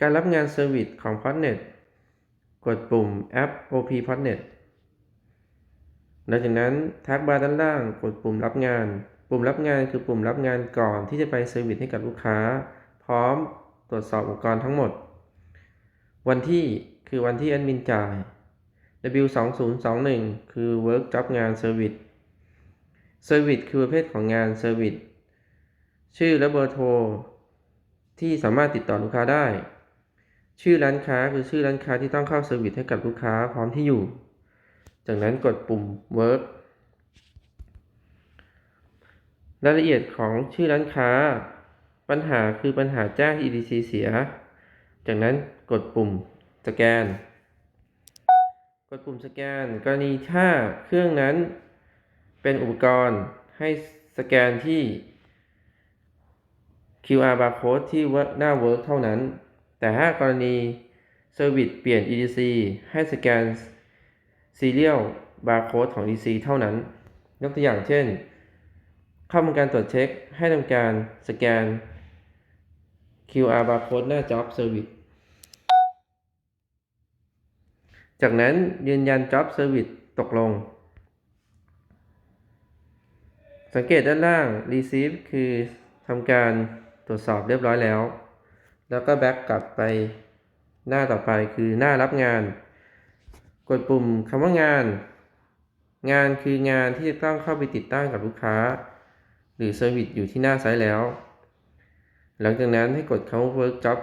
การรับงานเซอร์วิสของ Postnet กดปุ่มแอป OP Postnet หลังจากนั้นทักบาร์ด้านล่างกดปุ่มรับงาน ปุ่มรับงานคือปุ่มรับงานก่อนที่จะไปเซอร์วิสให้กับลูกค้า พร้อมตรวจสอบอุปกรณ์ทั้งหมด วันที่คือวันที่แอดมินจ่าย W2021 คือ Work Job งาน Service Service คือประเภทของงาน Service ชื่อและเบอร์โทรที่สามารถติดต่อลูกค้าได้ ชื่อร้านค้าคือชื่อร้านค้าที่ต้องเข้าเซอร์วิสให้กับลูกค้าพร้อมที่อยู่ จากนั้นกดปุ่ม Work รายละเอียดของชื่อร้านค้า ปัญหาคือปัญหาแจ้ง EDC เสีย จากนั้นกดปุ่มสแกน กดปุ่มสแกน กรณีถ้าเครื่องนั้นเป็นอุปกรณ์ให้สแกนที่ QR barcode ที่หน้า Work เท่านั้น แต่ถ้ากรณี Service เปลี่ยน EDC ให้สแกน Serial Barcode ของ EDC เท่านั้น ยกตัวอย่างเช่น เข้าทำการตรวจเช็คให้ทำการสแกน QR barcode หน้า Job Service จากนั้นยืนยัน Job Service ตกลง สังเกตด้านล่าง Receive คือทำการตรวจสอบเรียบร้อยแล้ว แล้วก็แบ็กกลับไปหน้าต่อไปคือหน้ารับงาน กดปุ่มคำว่างาน งานคืองานที่จะต้องเข้าไปติดตั้งกับลูกค้า หรือเซอร์วิสอยู่ที่หน้าไซต์แล้ว หลังจากนั้นให้กดคำว่า Work Job